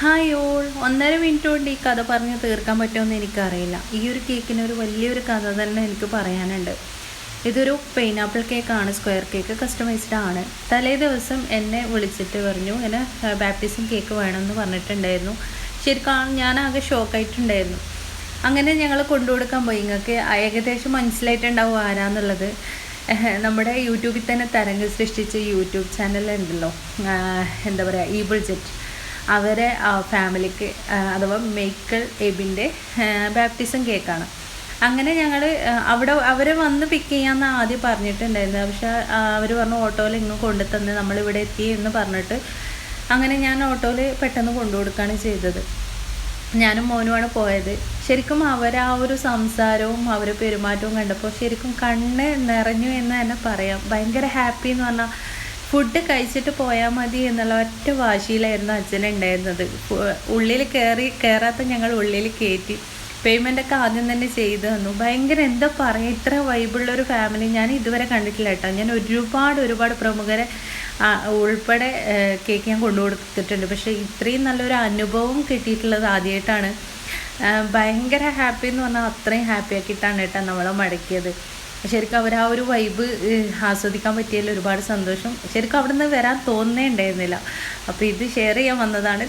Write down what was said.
Hi all ഒന്നര minute കൊണ്ട് ഈ കഥ പറഞ്ഞ് തീർക്കാൻ പറ്റുമെന്ന് എനിക്കറിയില്ല. ഈ ഒരു കേക്കിന് ഒരു വലിയൊരു കഥ തന്നെ എനിക്ക് പറയാനുണ്ട്. ഇതൊരു പൈനാപ്പിൾ കേക്കാണ് സ്ക്വയർ കേക്ക് കസ്റ്റമൈസ്ഡ് ആണ്. തലേ ദിവസം എന്നെ വിളിച്ചിട്ട് പറഞ്ഞു ഇങ്ങനെ ബാപ്റ്റിസം കേക്ക് വേണമെന്ന് പറഞ്ഞിട്ടുണ്ടായിരുന്നു. ശരിക്കും ഞാൻ ആകെ ഷോക്കായിട്ടുണ്ടായിരുന്നു അങ്ങനെ ഞങ്ങൾ കൊണ്ടുകൊടുക്കാൻ പോയി. നിങ്ങൾക്ക് ഏകദേശം മനസ്സിലായിട്ടുണ്ടാവും ആരാന്നുള്ളത്. നമ്മുടെ യൂട്യൂബിൽ തന്നെ തരംഗം സൃഷ്ടിച്ച യൂട്യൂബ് ചാനലുണ്ടല്ലോ എന്താ പറയുക ഈബിൾ ജെറ്റ് അവരെ ഫാമിലിക്ക് അഥവാ മെയ്ക്കൽ എബിന്റെ ബാപ്റ്റിസം കേക്കാണ്. അങ്ങനെ ഞങ്ങൾ അവിടെ അവരെ വന്ന് പിക്ക് ചെയ്യാമെന്ന് ആദ്യം പറഞ്ഞിട്ടുണ്ടായിരുന്നു. പക്ഷെ അവർ പറഞ്ഞു ഓട്ടോയിൽ ഇങ്ങ് കൊണ്ടുതന്ന് നമ്മളിവിടെ എത്തി എന്ന് പറഞ്ഞിട്ട് അങ്ങനെ ഞാൻ ഓട്ടോയിൽ പെട്ടെന്ന് കൊണ്ടുകൊടുക്കുകയാണ് ചെയ്തത്. ഞാനും മോനുമാണ് പോയത്. ശരിക്കും അവർ ആ ഒരു സംസാരവും അവരെ പെരുമാറ്റവും കണ്ടപ്പോൾ ശരിക്കും കണ്ണ് നിറഞ്ഞു എന്ന് തന്നെ പറയാം. ഭയങ്കര ഹാപ്പി എന്ന് പറഞ്ഞാൽ ഫുഡ് കഴിച്ചിട്ട് പോയാൽ മതി എന്നുള്ള ഒറ്റ വാശിയിലായിരുന്നു അച്ഛനുണ്ടായിരുന്നത് ഉള്ളിൽ കയറി കയറാത്ത ഞങ്ങൾ ഉള്ളിൽ കയറ്റി പേയ്മെന്റ് ഒക്കെ ആദ്യം തന്നെ ചെയ്തു തന്നു. ഭയങ്കര എന്താ പറയുക ഇത്ര വൈബുള്ളൊരു ഫാമിലി ഞാൻ ഇതുവരെ കണ്ടിട്ടില്ല കേട്ടോ. ഞാൻ ഒരുപാട് ഒരുപാട് പ്രമുഖരെ ഉൾപ്പെടെ കേക്ക് ഞാൻ കൊണ്ടു കൊടുത്തിട്ടുണ്ട്. പക്ഷേ ഇത്രയും നല്ലൊരു അനുഭവം കിട്ടിയിട്ടുള്ളത് ആദ്യമായിട്ടാണ് ഭയങ്കര ഹാപ്പി എന്ന് പറഞ്ഞാൽ അത്രയും ഹാപ്പി ആക്കിയിട്ടാണ് കേട്ടോ നമ്മളെ മടക്കിയത്. ശരിക്കും അവർ ആ ഒരു വൈബ് ആസ്വദിക്കാൻ പറ്റിയതിൽ ഒരുപാട് സന്തോഷം. ശരിക്കും അവിടെ നിന്ന് വരാൻ തോന്നേ ഉണ്ടായിരുന്നില്ല. അപ്പോൾ ഇത് ഷെയർ ചെയ്യാൻ വന്നതാണ്.